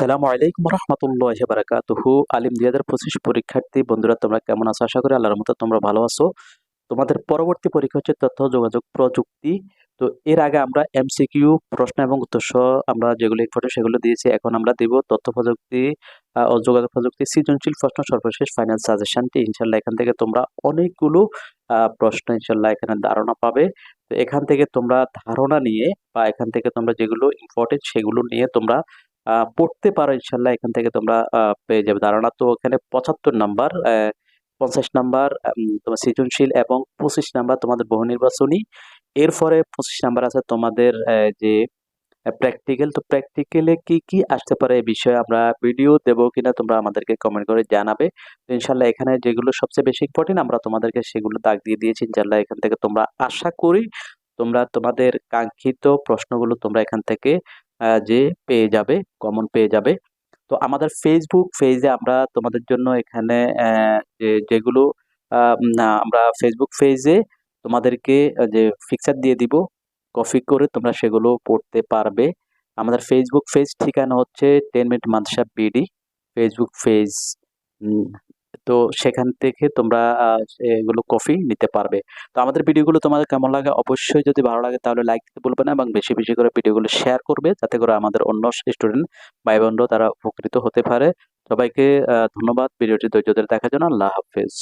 আসসালামু আলাইকুম রহমতুল্লাহ বারাকাতুহু। আলিম দুই হাজার পঁচিশ পরীক্ষার্থী, বন্ধুরা, তোমরা কেমন আছো? আশা করি আল্লাহর মতো তোমরা ভালো আছো। তোমাদের পরবর্তী পরীক্ষা হচ্ছে তথ্য যোগাযোগ প্রযুক্তি। তো এর আগে আমরা এমসিকিউ, প্রশ্ন এবং উত্তর সহ আমরা যেগুলো ইম্পর্টেন্ট সেগুলো দিয়েছি। এখন আমরা দিব তথ্য প্রযুক্তি ও যোগাযোগ প্রযুক্তি, সৃজনশীল প্রশ্ন, সর্বশেষ ফাইনাল সাজেশনটি। ইনশাল্লাহ এখান থেকে তোমরা অনেকগুলো প্রশ্ন ইনশাল্লাহ এখানে ধারণা পাবে। তো এখান থেকে তোমরা ধারণা নিয়ে বা এখান থেকে তোমরা যেগুলো ইম্পর্টেন্ট সেগুলো নিয়ে তোমরা পড়তে পারো ইনশাল্লাহ, এখান থেকে তোমরা পেয়ে যাবে। ধারণা তো এখানে পঁচাত্তর নাম্বার পঞ্চাশ নাম্বার তোমার সৃজনশীল এবং পঁচিশ নাম্বার তোমাদের বহু নির্বাচনী। এরপরে পঁচিশ নাম্বার আছে তোমাদের যে প্র্যাকটিক্যাল তো প্র্যাকটিক্যালে কি কি আসতে পারে এই বিষয়ে আমরা ভিডিও দেবো কিনা তোমরা আমাদেরকে কমেন্ট করে জানাবে। তো ইনশাল্লাহ এখানে যেগুলো সবচেয়ে বেশি ইম্পর্টেন্ট আমরা তোমাদেরকে সেগুলো দাগ দিয়ে দিয়েছি। ইনশাল্লাহ এখান থেকে তোমরা আশা করি তোমরা তোমাদের কাঙ্ক্ষিত প্রশ্নগুলো তোমরা এখান থেকে যে পেয়ে যাবে কমন পেয়ে যাবে। তো আমাদের ফেসবুক পেজে আমরা তোমাদের জন্য এখানে যেগুলো আমরা ফেসবুক পেজে তোমাদেরকে যে ফিক্সার দিয়ে দিব কপি করে তোমরা সেগুলো পড়তে পারবে। আমাদের ফেসবুক পেজ ঠিকানা হচ্ছে ten minute Madrasa BD Facebook page তো সেখান থেকে তোমরা এগুলো কফি নিতে পারবে। তো আমাদের ভিডিওগুলো তোমাদের কেমন লাগে অবশ্যই যদি ভালো লাগে তাহলে লাইক দিতে বলবে না এবং বেশি বেশি করে ভিডিওগুলো শেয়ার করবে যাতে করে আমাদের অন্য স্টুডেন্ট ভাই বোনরাও তারা উপকৃত হতে পারে। সবাইকে ধন্যবাদ। ভিডিওটি ধৈর্য ধরে দেখার জন্য আল্লাহ হাফেজ।